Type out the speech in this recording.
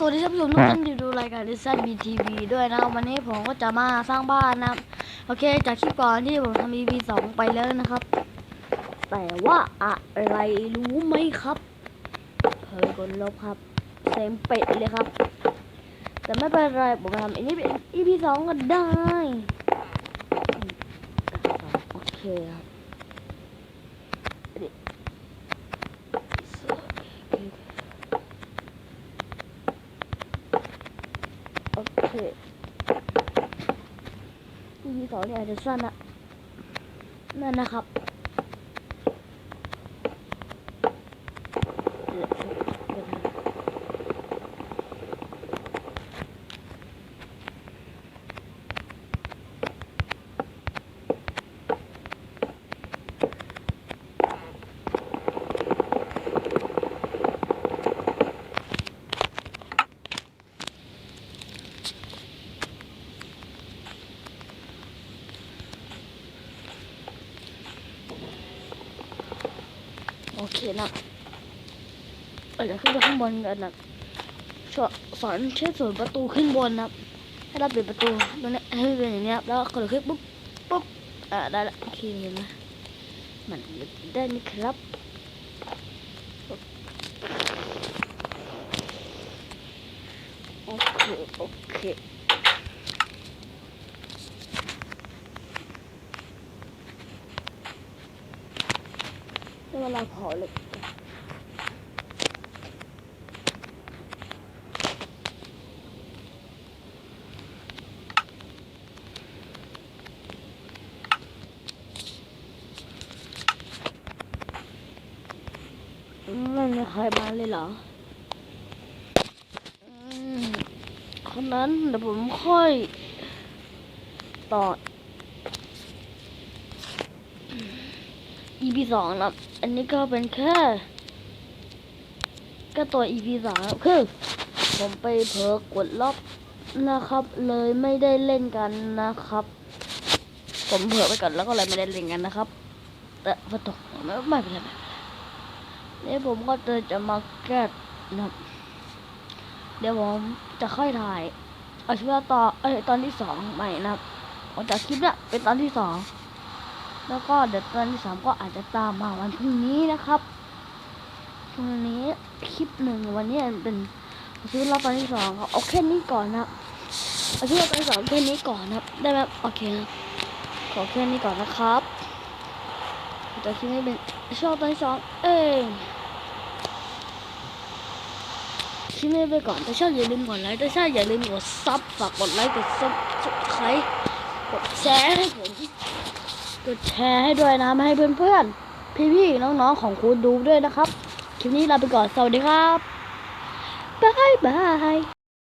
สวัสดีท่านผู้ชมทุกท่านที่ดูรายการดิซันบีทีวีด้วยนะครับวันนี้ผมก็จะมาสร้างบ้านนะครับโอเคจากคลิปก่อนที่ผมทำ EP สองไปแล้วนะครับ แต่ว่าอะไรรู้ไหมครับเฮ้ยกดลบครับเซมเป็ดเลยครับ แต่ไม่เป็นไรผมทำอันนี้เป็น EP สองก็ได้ โอเคครับนี่โอ เค EP สองเนี่ยจจะสั้นนะนั่นนะครับ โอ เคนะเราจะขึ้นไปข้างบนกันนะชอสอนเช่นส่วนประตูขึ้นบนนะให้เราปิดประตูตรงนี้ให้เป็นอย่างนี้ครับแล้วกดคลิกปุ๊บปุ๊บอ่าได้ละโอเคเห็นไหมมันได้นี่ครับโอเคโอเค ได้เวลาเผาเหลยไม่มีใครมาเลยเหรอคนนั้นเดี๋ยวผมค่อยต่อ EP สองนะอันนี้ก็เป็นแค่ก็ตัว EP สามคือผมไปเผลอกดล็อกนะครับ เลยไม่ได้เล่นกันนะครับ ผมเผลอไปก่อนแล้วก็เลยไม่ได้เล่นกันนะครับ แต่พอตกไม่ไม่เป็นไรเป็นไรนี่ผมก็จะจะมาแก้นะครับเดี๋ยวผมจะค่อยถ่าย เอาชีวิตต่อเอ้ยตอนที่สองใหม่นะครับออกจากคลิปเนี้ยเป็นตอนที่สอง แล้วก็เดี๋ยวตอนที่สามก็อาจจะตามมาวันพรุ่งนี้นะครับพรุ่งนี้คลิปหนึ่งวันนี้เป็นชีวิตเราตอนที่สองครับเอาแค่นี้ก่อนนะเอาชีวิตเราตอนที่สองแค่นี้ก่อนนะได้ไหมโอเคนะขอแค่นี้ก่อนนะครับแต่คลิปนี้เป็นชอบตอนที่สองเองคลิปนี้ไปก่อนแต่ชอบอย่าลืมกดไลค์แต่ชอบอย่าลืมกดซับฝากกดไลค์กดซับสุดท้ายกดแชร์ให้ผม กดแชร์ให้ด้วยนะมาให้เพื่อนๆ พี่ๆ น้องๆ ของคุณดูด้วยนะครับ คลิปนี้ลาไปก่อน สวัสดีครับบายบาย